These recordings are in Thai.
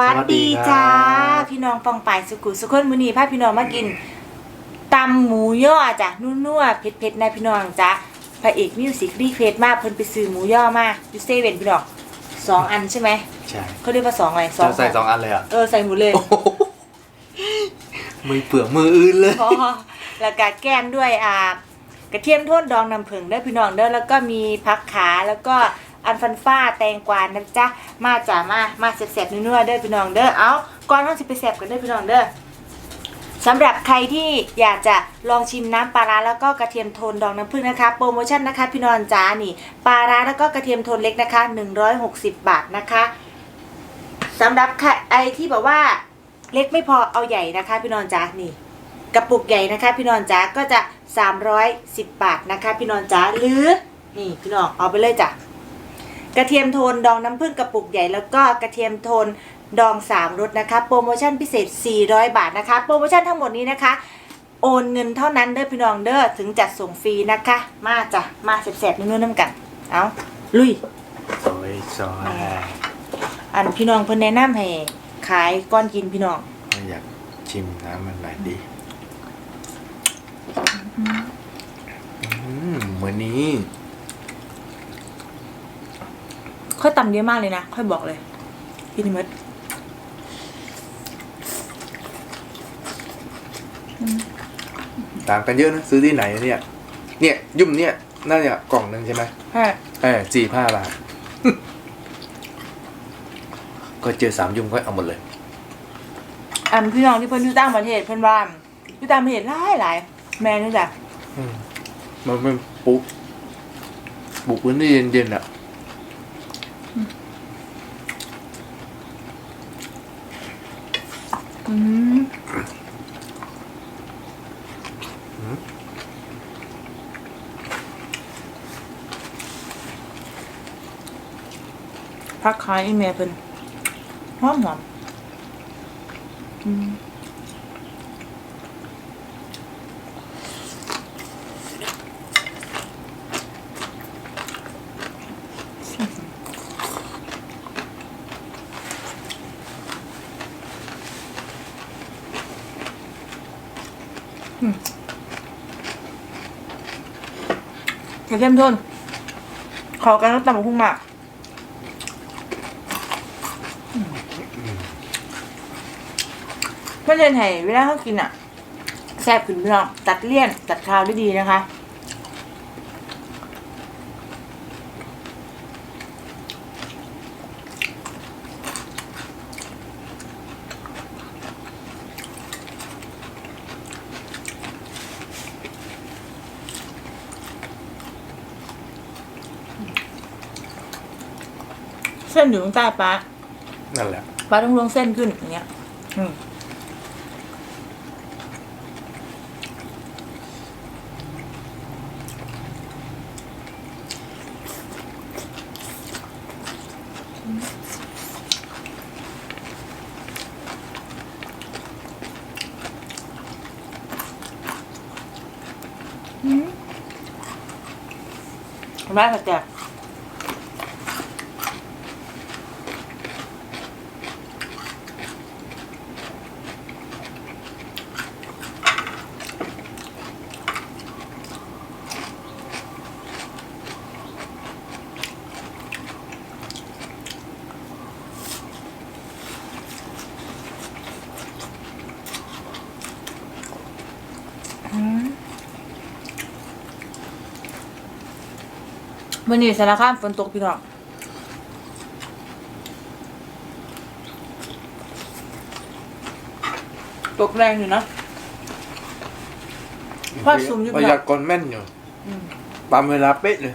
วัสดีสวัสดีครับจ้า พี่น้องปองป่ายสุกุสุขนมือนีพาพี่น้องมากินตำหมูย่อจ้ะนัวๆเผ็ดๆนะพี่น้องจ้ะพระเอกมิวสิกรีเควสมากเพิ่นไปซื้อหมูย่อมาอยู่เซเว่นพี่น้องสองอันใช่ไหมใช่เขาเรียกว่าสองอะไรจะใส่สองอันเลยเหรอะเออใส่หมดเลยมือเปลือกมืออื่นเลยพอแล้วก็แก้มด้วยอ่ากระเทียมโทษดองน้ำผึ้งเด้อพี่น้องเด้อแล้วก็มีผักขาแล้วก็ อันฟันฟ้าแตงกวานะจ๊ะมาจ้ะมามาแซ่บๆนัวๆเด้อพี่น้องเด้อเอาก่อนเราสิไปแซ่บกันเด้อพี่น้องเด้อสำหรับใครที่อยากจะลองชิมน้ำปลาร้าแล้วก็กระเทียมโทนดองน้ำผึ้งนะคะ โปรโมชั่นนะคะ พี่น้องจ้านี่ปลาร้าแล้วก็กระเทียมโทนเล็กนะคะ 160 บาทนะคะสำหรับใครไอที่แบบว่าเล็กไม่พอเอาใหญ่นะคะ พี่น้องจ้านี่กระปุกใหญ่นะคะ พี่นอนจ๋าก็จะ 310 บาทนะคะ พี่นอนจ๋าหรือนี่พี่น้องเอาไปเลยจ้ะ กระเทียมโทนดองน้ำผึ้งกระปุกใหญ่แล้วก็กระเทียมโทนดอง3รสนะคะ โปรโมชั่นพิเศษ 400 บาทนะคะ โปรโมชั่นทั้งหมดนี้นะคะ โอนเงินเท่านั้นเด้อพี่น้องเด้อถึงจัดส่งฟรีนะคะ มาจ้ะมาแสบๆนุ่นๆน้ำกัน เอาลุยสวยสวยอันพี่น้องเพิ่นแนะนำให้ขายก้อนกินพี่น้องอยากชิมน้ำมันหน่อยดีอืมวันนี้ ค่อยตำเยอะมากเลยนะ ค่อยบอกเลยพี่นิมิตต่างกันเยอะนะซื้อที่ไหนเนี่ย เนี่ย ยุ่มเนี่ยน่าจะกล่องหนึ่งใช่ไหมใช่เออสี่ห้าบาทก็เจอสามยุ่มก็เอาหมดเลยอันพี่น้องที่เพิ่นอยู่ต่างประเทศเพิ่นว่าอยู่ต่างประเทศหลายหลายแม่นี่จ้ะอืมมันเป็นปุ๊บบุกพื้นที่เย็นๆอะ อืมพักขายอีเมลเป็นหอมหอม เข้มข้นขอกันตำบักหุ่งมากเพื่อนเรียนไห้เวลาเขากินอะ แซ่บขึ้นพี่น้องตัดเลี่ยน ตัดคาวได้ดีนะคะ ส้นอยู่ตรงใต้ปลานั่นแหละปลาต้องลวงเส้นขึ้นอย่างเงี้ย อืมอืมแม่ผัดแจก มันนี่สารคามฝนตกพี่น้องตกแรงอยู่นะว่าซูมอยู่ พยากรณ์แม่นอยู่ อืม ตามเวลาเป๊ะเลย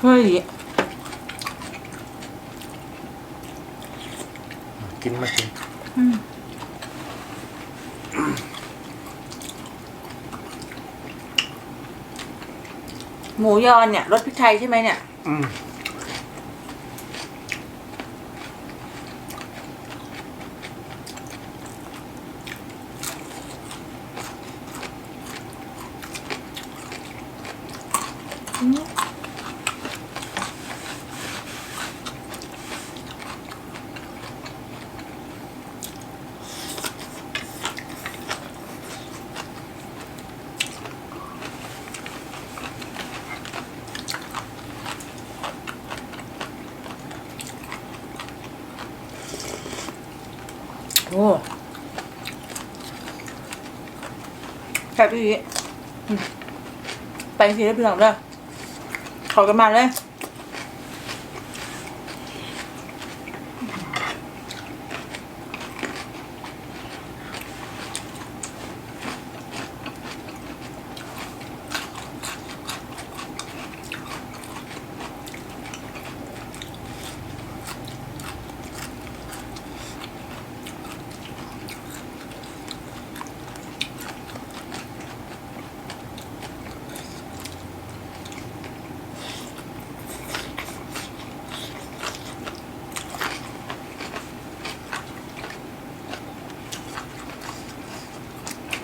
เฮ้ยกินมากินหมูยอนเนี่ยรสพริกไทยใช่ไหมเนี่ย อืม แค่พี่อืมไปทีได้พี่น้องเด้อขอกันมาเลย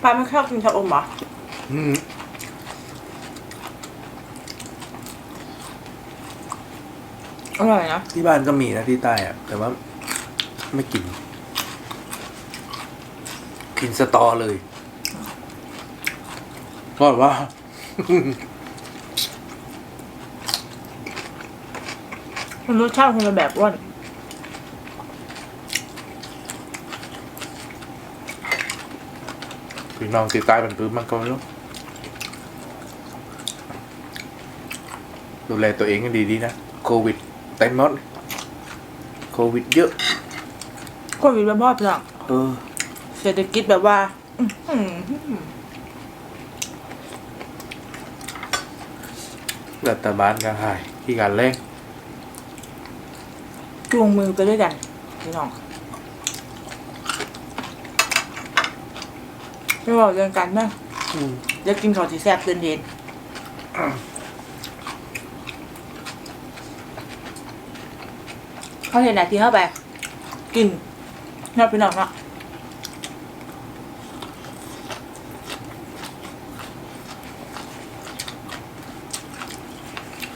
ป้าไม่ชอบกินชะอมเหรออืมอร่อยนะที่บ้านก็มีนะที่ใต้อะแต่ว่าไม่กิน กินสตอเลยก็แบบว่ามันรสชาติคนละแบบอ้วน พี่น้องที่ใต้เป็นปื้มมันก็ไม่รู้ดูแลตัวเองให้ดีๆนะโควิดเต็มหมดโควิดเยอะโควิดเป็นพ่อเปล่าเออเศรษฐกิจแบบว่าอื้อหือรัฐบาลก็หายที่การเร่งจูงมือไปด้วยกันพี่น้อง ไม่บอกเรื่องกันนะเดี๋ยวกินของที่แซ่บเกินเดนเขาเห็นไหนที่เข้าไป กินเนาะพี่น้องเนาะ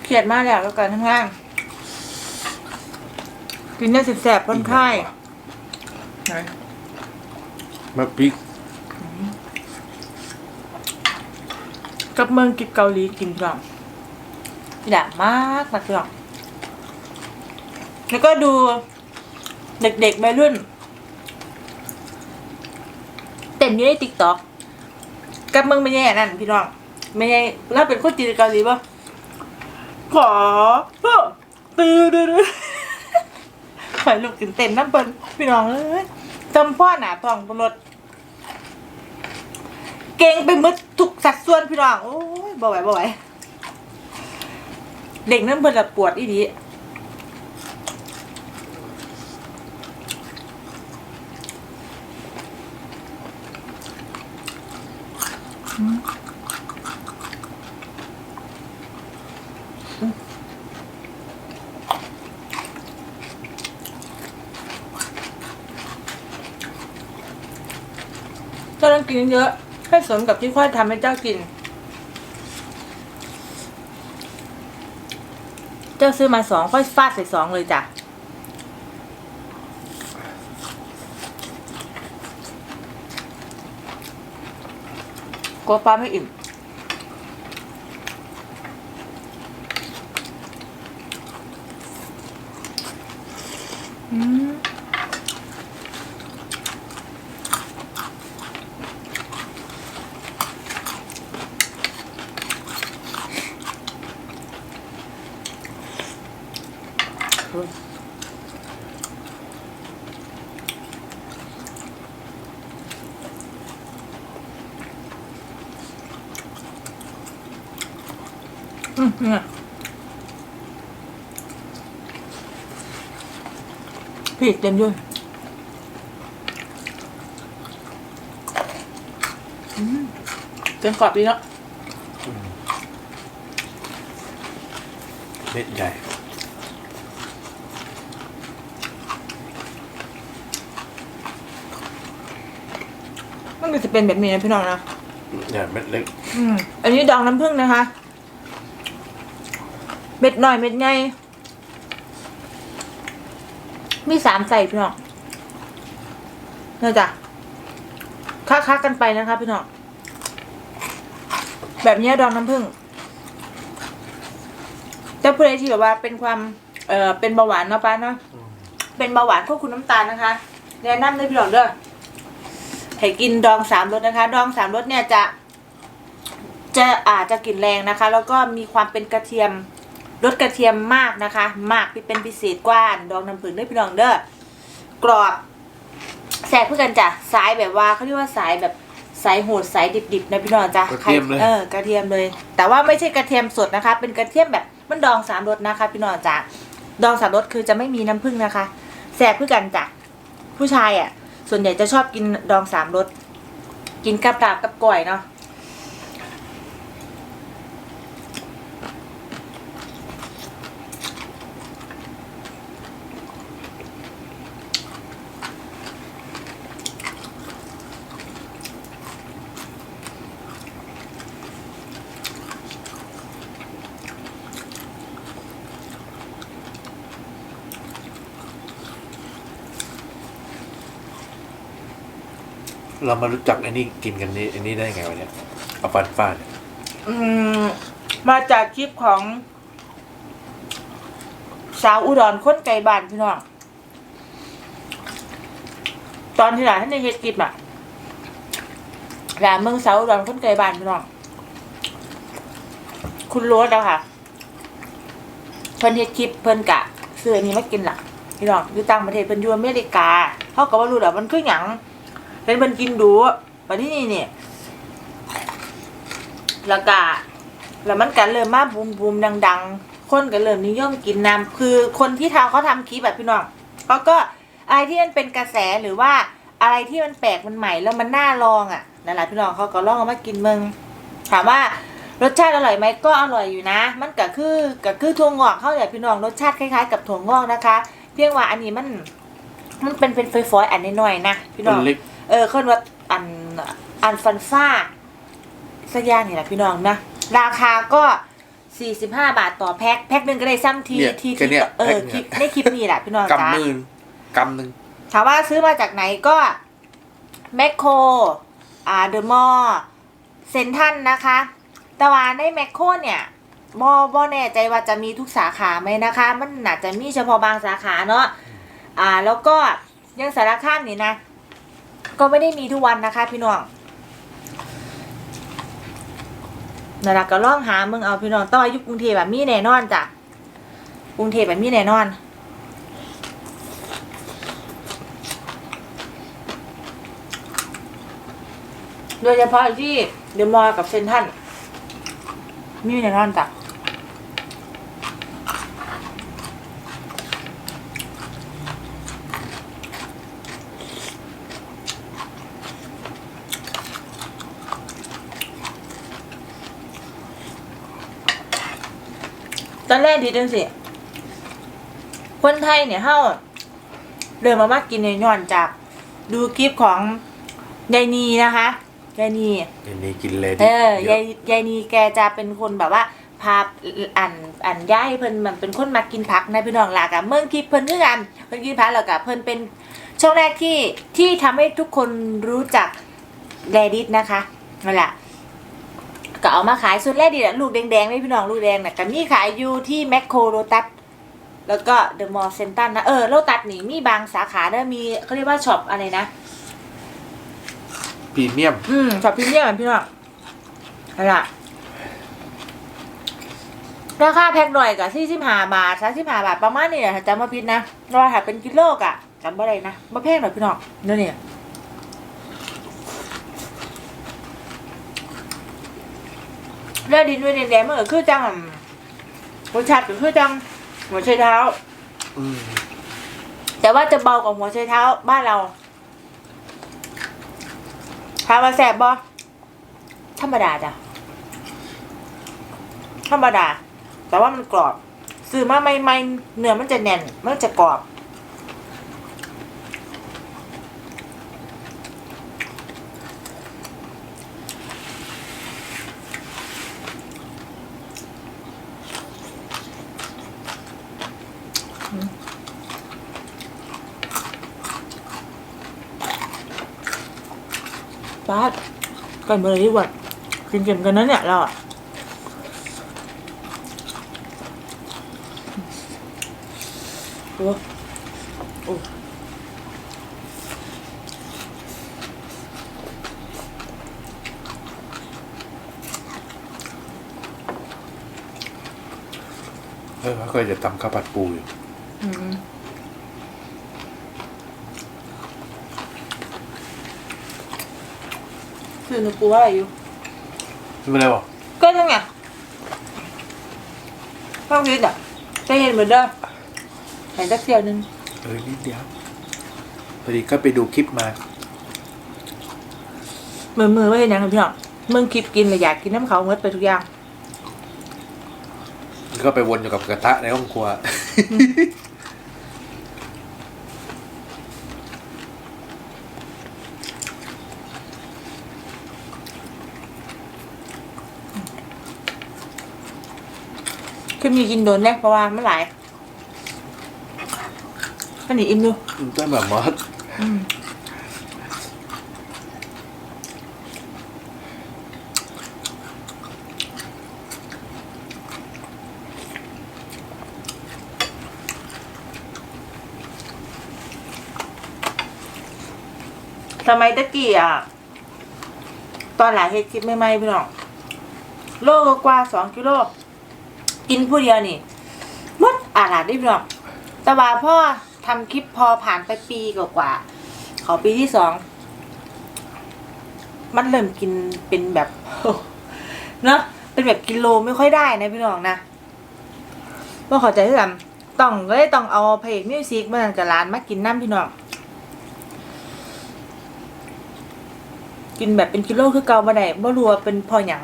เครียดมากแล้วกับการทำงาน กินได้แสบๆพ้นไข้ไหนมาพริก กับเมืองกิบเกาหลีกินก่อนอยากมากมากเลยแล้วก็ดูเด็กๆวัยรุ่น เต้นอยู่ในติ๊กต็อกกับเมืองไม่แย่นั่นพี่น้อง ไม่ใช่แล้วเป็นคนจีนเกาหลีปะขอตื่นตื่นข่อยลูกตื่นเต้นน้ำเปิ้ลพี่น้องเอ้ยจำพ่อหนาทองบนรถเก่งไปมืด ทุกสัดส่วนพี่น้องโอ้ยบ่ไหวบ่ไหวเด็กนั่นเพิ่นละปวดอีดีเจ้าต้องกินเยอะ ให้สมกับที่ค่อยทำให้เจ้ากิน เจ้าซื้อมาสองค่อยฟาดใส่สองเลยจ้ะ กลัวปลาไม่อิ่ม ขึ้นอืมเนี่ยพี่เต็มด้วยเต็มกรอบดีเนาะ เม็ดใหญ่ จะเป็นแบบนี้นะพี่น้องนะเนี่ยเม็ดเล็กอืมอันนี้ดองน้ำผึ้งนะคะ เม็ดน้อยเม็ดใหญ่มีสามใส่พี่น้องเนี่ยจ้ะค้าๆกันไปนะคะพี่น้องแบบนี้ดองน้ำผึ้งแต่ผู้ใดที่แบบว่าเป็นความเอ่อเป็นเบาหวานเนาะป้าเนาะเป็นเบาหวานควบคุมน้ำตาลนะคะแนะนำเลยพี่น้องเด้อ ให้กินดองสามรสนะคะ ดองสามรสเนี่ยจะจะอาจจะกลิ่นแรงนะคะ แล้วก็มีความเป็นกระเทียมรสกระเทียมมากนะคะ มากที่เป็นพิเศษกว่าดองน้ำผึ้งด้วยพี่น้องเด้อกรอบแสบเพื่อกันจ้ะสายแบบว่าเขาเรียกว่าสายแบบสายโหดสายดิบๆนะพี่น้องจ้ะกระเทียมเลยเออกระเทียมเลย แต่ว่าไม่ใช่กระเทียมสดนะคะ เป็นกระเทียมแบบมันดองสามรสนะคะ พี่น้องจ้ะดองสามรสคือจะไม่มีน้ำผึ้งนะคะแสบเพื่อกันจ้ะผู้ชายอะ ส่วนใหญ่จะชอบกินดองสามรสกินกับลาบกับก่อยเนาะ เรามารู้จักไอ้นี่กินกันนี่ไอ้นี่ได้ไงวะเนี่ยเอาฟันฟาดเนี่ยอืมมาจากคลิปของ สาวอุดรคนไกลบ้านพี่น้อง ตอนที่หลานท่านในเฮ็ดคลิปอะหลานเมืองสาวอุดรคนไกลบ้านพี่น้อง คุณโรสอะค่ะ เพิ่นเฮ็ดคลิปเพิ่นกะซื้ออันนี้มากินล่ะ พี่น้องอยู่ต่างประเทศเพิ่นอยู่อเมริกาเขาก็บ่รู้ดอกมันคือหยัง เห็นเพิ่นกินดูบัดนี้นี่เนี่ยแล้วก็แล้วมันก็เริ่มมาบูมบูมดัง ๆ คนก็เริ่มนิยมกินน้ำคือคนที่ทำเขาทำคลิปแบบพี่น้องเขาก็อะไรที่มันเป็นกระแสหรือว่าอะไรที่มันแปลกมันใหม่แล้วมันน่าลองอะนั่นแหละพี่น้องเขาก็ลองเอามากินเมืองถามว่ารสชาติอร่อยไหมก็อร่อยอยู่นะ มันก็คือก็คือถั่วงอกเขาแหละพี่น้องรสชาติคล้ายๆกับถั่วงอกนะคะ เพียงว่าอันนี้มัน มันเป็นเป็นฝอยๆอันน้อยๆนะพี่น้องเล็ก เออเขาเรียกว่าอันอันฟันฟ้าสักอย่างนี่แหละพี่น้องนะ ราคาก็สี่สิบห้าบาทต่อแพ็คแพ็คหนึ่งก็ได้ซ้ำทีเนี่ยทีแค่เนี้ยเออแพ็คคลิเนี่ปยในคลิปนี้แหละพี่น้องจ้ากำมือกำหนึ่ง ถามว่าซื้อมาจากไหนก็แมคโครอ่าเดอะมอลเซนทันนะคะ แต่ว่าในแมคโครเนี่ยบอบอแน่ใจว่าจะมีทุกสาขาไหมนะคะ มันอาจจะมีเฉพาะบางสาขาเนาะอ่าแล้วก็ยังสารคามนี่นะ ก็ไม่ได้มีทุกวันนะคะ พี่น้องนั่นแหละก็ล่องหามึงเอาพี่น้องต่อยุกรุงเทพแบบมีแน่นอนจ้ะกรุงเทพแบบมีแน่นอนโดยเฉพาะที่เดอะมอลล์กับเซนทันมีแน่นอนจ้ะ ตอนแรกดีจังสิ คนไทยเนี่ยเฮาเริ่มมามากินในย้อนจากดูคลิปของยายนีนะคะยายนีอันนี้กินเลยดิเออเยยายอะยายนีแกจะเป็นคนแบบว่า พาอันอันย่ายเพิ่นมันเป็นคนมากินผักในะพี่น้องหลากอะเมืองคลิปเพิ่นคือกันเพิ่นกินผักแล้วก็เพิ่นเป็นช่วงแรกที่ที่ทำให้ทุกคนรู้จักแรดิสนะคะนั่นแหละ ก็เอามาขายส่วนแรกดีแหละลูกแดงๆไม่พี่น้องลูกแดงน่ะก็มีขายอยู่ที่แมคโครโรตัสแล้วก็เดอะมอลล์เซนตันนะเออโรตัสนี่มีบางสาขาเด้อมีเขาเรียกว่าช็อปอะไรนะ พรีเมียม อืมช็อปพรีเมียมพี่น้องอะไรล่ะราคาแพ็คหน่อยกับที่สิบห้าบาทสามสิบห้าบาทประมาณนี้แหละถ้าจำมาผิดนะเราถ้าเป็นกิโลกะจำบ่ได้นะมาแพงหน่อยพี่น้องเดี๋ยวนี้ เลือดดินด้วยแดงๆมันก็คือจังรสชาติก็คือจังหัวไชเท้า อืมแต่ว่าจะเบากว่าหัวไชเท้าบ้านเราถามว่าแสบบ่ธรรมดาจ้ะธรรมดา แต่ว่ามันกรอบ ซื้อมาใหม่ๆเนื้อมันจะแน่น มันจะกรอบาดกันมาเลยดีกว่ากินเก็มกันนะเนี่ยเราอะโอ้โอ้เออเขาเคยจะทำข้าวผัดปูอยู่ อืม คือหนูปูอะไรอยู่ไม่ได้บอกก็นั่นไงต้องคิดอะใจเย็นเหมือนเดิมแต่สักเดียวนึงเออนิดเดียวพอดีก็ไปดูคลิปมามือมือไม่เห็นยังไงพี่น้องมึงคิดกินเลยอยากกินน้ำเขาเมื่อไปทุกอย่าง ก็ไปวนอยู่กับกระทะในห้องครัว คือมีกินโดนแน่เพราะว่ามันหลายอันนี้อิ่มดูต้นแบบมอสอืมสมัยตะกี้อะ ตอนหลายเฮ็ดคลิปใหม่ๆพี่น้อง โลกว่าสองกิโล กินผู้เดียวนี่มดอาหลาดได้พี่น้องแต่ว่าพ่อทำคลิปพอผ่านไปปีกว่าๆขอปีที่สอง มันเริ่มกินเป็นแบบเนอะเป็นแบบกิโลไม่ค่อยได้นะพี่น้องนะว่าขอใจที่กันต้องเลยต้องเอาเพลงมิวสิกมาจากร้านมากินน้ำพี่น้องกินแบบเป็นกิโลคือเกามาได้บ่รู้ว่าเป็นพออย่าง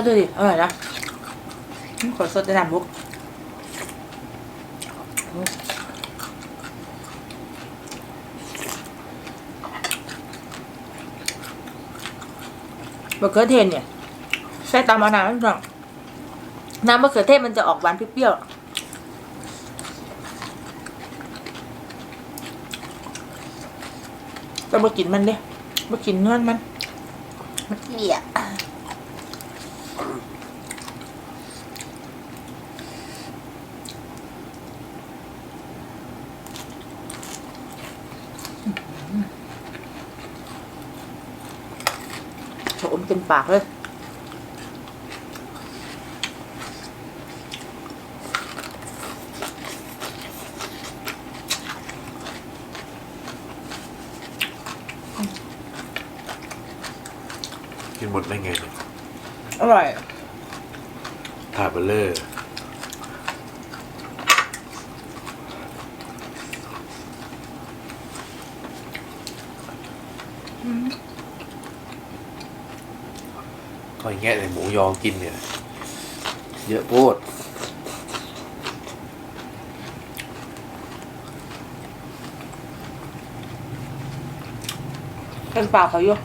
ดดูดิอร่อยนะขอสดในน้ำบุกมะเขือเทศเนี่ยใส่ตามมะนาวนั่นหรอน้ำมะเขือเทศมันจะออกหวานเปรี้ยวๆแต่มากินมันเด้มากินเนื้อมันมันเกลี่ย โฉมเต็ม ปากเลยกินหมดได้ไงเนี่ยอร่อย ถาดเบลเลอร์ อย่างะในหมูยอกินเนี่ย เยอะโพดเป็นปากเขาอยู่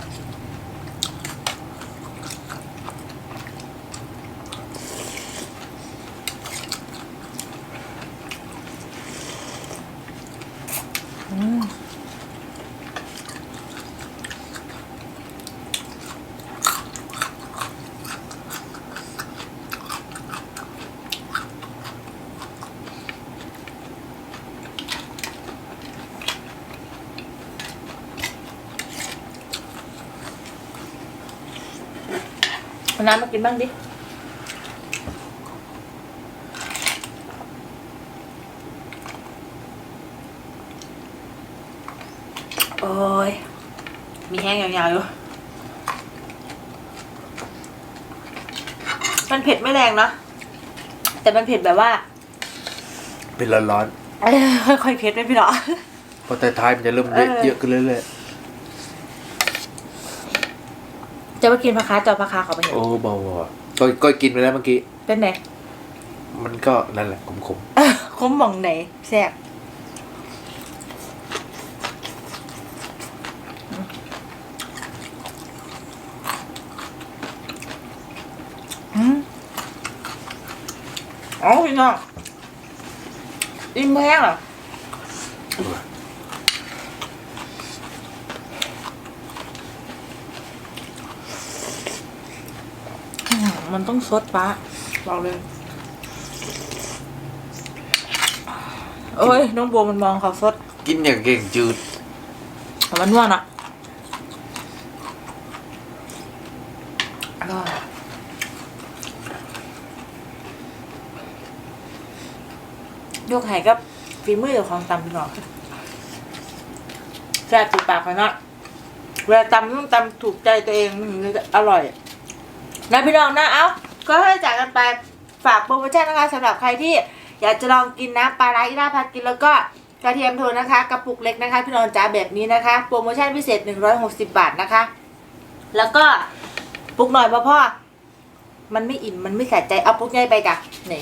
น้ำมากินบ้างดิ โอ้ย มีแห้งยาวๆอยู่ มันเผ็ดไม่แรงเนาะ แต่มันเผ็ดแบบว่า เป็นร้อนๆค่อยๆเผ็ดไหมพี่เนอ เพราะแต่ท้ายมันจะเริ่มเละเยอะขึ้นเรื่อยๆ จะมากินผักคาจอผักคาเขาไปๆเห็นโอ้เบาๆอะก็ก็กินไปแล้วเมื่อกี้ เป็นไงมันก็นั่นแหละขมคมหมองไหนแซ่บอืมอ๋อพี่น้องอิ่มแห้งเหรอๆ อื มมันต้องซดปะบอกเลยโอ้ยน้องบัวมันมองเขาซดกินอย่างเก่งจืดแต่มันนวดอะอร่อยยกไห่กับฝีมือเจ้าของตำพี่น้องแซ่บติดปากไปเนาะเวลาตำต้องตำถูกใจตัวเองมันถึงจะอร่อย นะพี่น้องนะเอ้าก็ให้จากกันไปฝากโปรโมชั่นนะคะสำหรับใครที่อยากจะลองกินนะปลาไหลอีราพัดกินแล้วก็กระเทียมโทนนะคะกระปุกเล็กนะคะ พี่น้องจ๋าแบบนี้นะคะ โปรโมชั่นพิเศษ 160 บาทนะคะ แล้วก็ปุกหน่อยพ่อพ่อมันไม่อิ่มมันไม่สะใจเอาปุกใหญ่ไปจ้ะนี่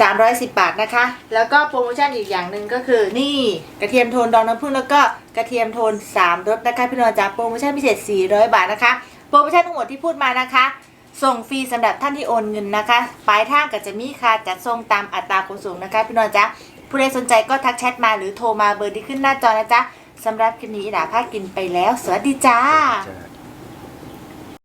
สามร้อยสิบบาทนะคะ แล้วก็โปรโมชั่นอีกอย่างหนึ่งก็คือ นี่กระเทียมโทนดองน้ำผึ้งแล้วก็กระเทียมโทนสามรสนะคะ พี่น้องจ๋าโปรโมชั่นพิเศษ400บาทนะคะ โปรโมชั่นทั้งหมดที่พูดมานะคะ ส่งฟรีสำหรับท่านที่โอนเงินนะคะปลายทางก็จะมีค่าจัดส่งตามอัตราคนสูงนะคะ พี่น้องจ๊ะผู้ใดสนใจก็ทักแชทมาหรือโทรมาเบอร์ที่ขึ้นหน้าจอนะจ๊ะสำหรับคลิปนี้ดาภาคกินไปแล้ว สวัสดีจ้าจ้า